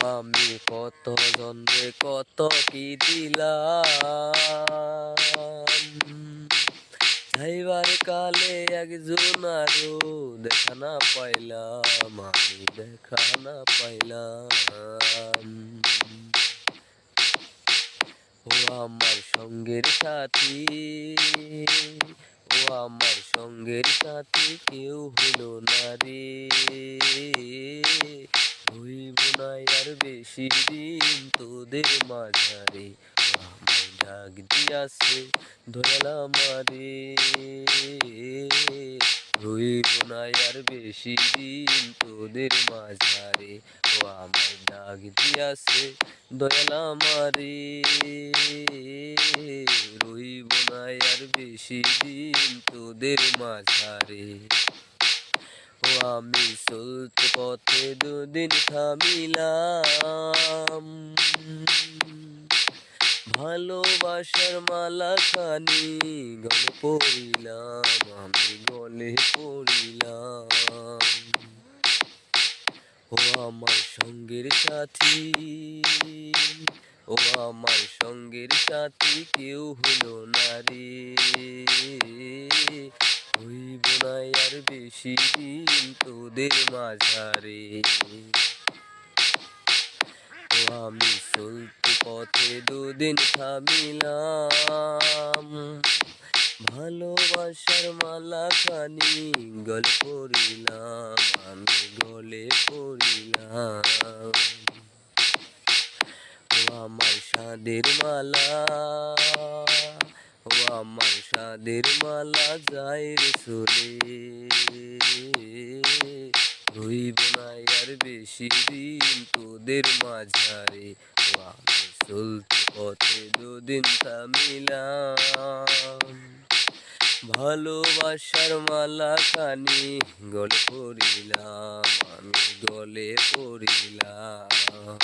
আমি কত জন্মে কত কি দিলাম? যাইবার কালে একজন আরও দেখা না পাইলাম, আমি দেখা না পাইলাম। ও আমার সঙ্গের সাথী, ও আমার সঙ্গের সাথী কেউ হলো না রে। হইব না আর বেশি দিন তোদের মাঝারে ডাক দিয়াছে দয়াল আমারে। হইব না আর বেশি দিন তোদের মাঝারে, ও আমায় ডাক দিয়াছে দয়াল আমারে। রইব না আর বেশি দিন তোদের মাঝারে। আমি চলতে পথে দুদিন থামিলাম। ভালোবাসার মালা খানি গলে পড়িলাম, আমি গলে পড়িলাম। ও আমার সঙ্গের সাথী, ও আমার সঙ্গের সাথী কেউ হলো না রে। হইব না আর বেশি দিন তোদের মাঝারে। ও আমি চলতে পথে দুদিন থামিলাম। ভালোবাসার মালা খানি গল পড়িলাম আমি গলে পড়িলাম। আমার সাদের মালা। আমার সাদের মালা যায় রে চলে। রইব না আর বেশি দিন তোদের মাঝারে। চলতে পথে দুদিন থামিলাম। ভালোবাসার মালা খানি গলে পড়িলাম, আমি গলে পড়িলাম।